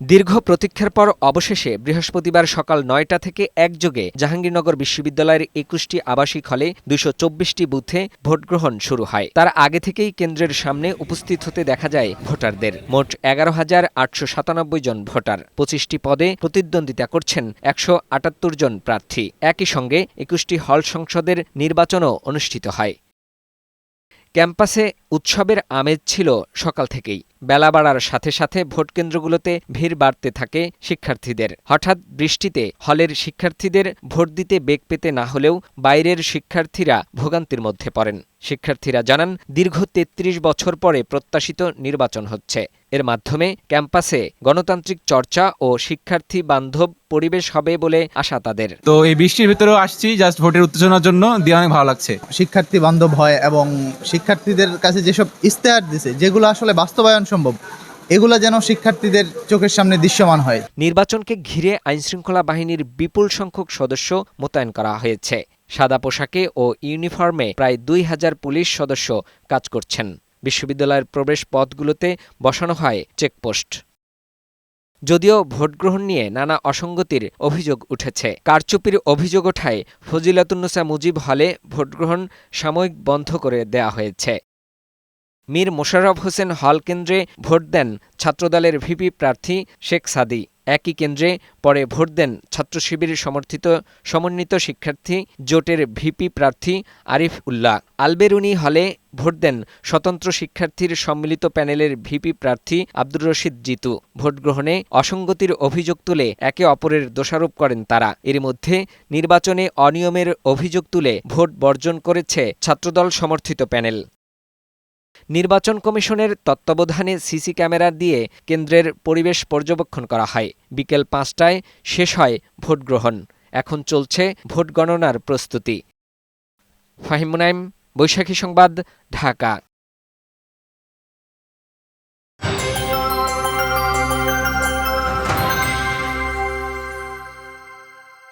দীর্ঘ প্রতীক্ষার পর অবশেষে বৃহস্পতিবার সকাল নয়টা থেকে একযোগে জাহাঙ্গীরনগর বিশ্ববিদ্যালয়ের একুশটি আবাসিক হলে দুশো চব্বিশটি বুথে ভোটগ্রহণ শুরু হয়। তার আগে থেকেই কেন্দ্রের সামনে উপস্থিত হতে দেখা যায় ভোটারদের। মোট এগারো হাজার আটশো সাতানব্বই জন ভোটার। পঁচিশটি পদে প্রতিদ্বন্দ্বিতা করছেন একশো আটাত্তর জন প্রার্থী। একই সঙ্গে একুশটি হল সংসদের নির্বাচনও অনুষ্ঠিত হয়। ক্যাম্পাসে উৎসবের আমেজ ছিল সকাল থেকেই। বেলা বাড়ার সাথে সাথে ভোটকেন্দ্রগুলোতে ভিড় বাড়তে থাকে শিক্ষার্থীদের। হঠাৎ বৃষ্টিতে হলের শিক্ষার্থীদের ভোট দিতে বেগ পেতে না হলেও বাইরের শিক্ষার্থীরা ভোগান্তির মধ্যে পড়েন। শিক্ষার্থীরা জানান, দীর্ঘ তেত্রিশ বছর পরে প্রত্যাশিত নির্বাচন হচ্ছে। এর মাধ্যমে ক্যাম্পাসে গণতান্ত্রিক চর্চা ও শিক্ষার্থী বান্ধব পরিবেশ হবে বলে আশা তাদের। তো এই বৃষ্টির ভিতরেও আসছি জাস্ট ভোটের উত্তেজনার জন্য। দিয়ে অনেক ভালো লাগছে। শিক্ষার্থী বান্ধব হয় এবং শিক্ষার্থীদের কাছে যেসব ইস্তেহার দিছে যেগুলো আসলে বাস্তবায়ন সম্ভব এগুলো যেন শিক্ষার্থীদের চোখের সামনে দৃশ্যমান হয়। নির্বাচনকে ঘিরে আইনশৃঙ্খলা বাহিনীর বিপুল সংখ্যক সদস্য মোতায়েন করা হয়েছে। সাদা পোশাকে ও ইউনিফর্মে প্রায় দুই হাজার পুলিশ সদস্য কাজ করছেন। বিশ্ববিদ্যালয়ের প্রবেশ পথগুলোতে বসানো হয় চেকপোস্ট। যদিও ভোটগ্রহণ নিয়ে নানা অসঙ্গতির অভিযোগ উঠেছে। কারচুপির অভিযোগ ওঠায় ফজিলাতুন্নেসা মুজিব হলে ভোটগ্রহণ সাময়িক বন্ধ করে দেয়া হয়েছে। মীর মোশাররফ হোসেন হল কেন্দ্রে ভোট দেন ছাত্রদলের ভিপি প্রার্থী শেখ সাদি। একই কেন্দ্রে পরে ভোট দেন ছাত্র শিবির সমর্থিত সমন্বিত শিক্ষার্থী জোটের ভিপি প্রার্থী আরিফ উল্লাহ। আলবেরুনি হলে ভোট দেন স্বতন্ত্র শিক্ষার্থীর সম্মিলিত প্যানেলের ভিপি প্রার্থী আব্দুর রশিদ জিতু। ভোট গ্রহণে অসঙ্গতির অভিযোগ তুলে একে অপরের দোষারোপ করেন তারা। এর মধ্যে নির্বাচনে অনিয়মের অভিযোগ তুলে ভোট বর্জন করেছে ছাত্রদল সমর্থিত প্যানেল। নির্বাচন কমিশনের তত্ত্বাবধানে সিসি ক্যামেরা দিয়ে কেন্দ্রের পরিবেশ পর্যবেক্ষণ করা হয়। বিকেল পাঁচটায় শেষ হয় ভোট গ্রহণ। এখন চলছে ভোট গণনার প্রস্তুতি। ফাহিম বৈশাখী সংবাদ, ঢাকা।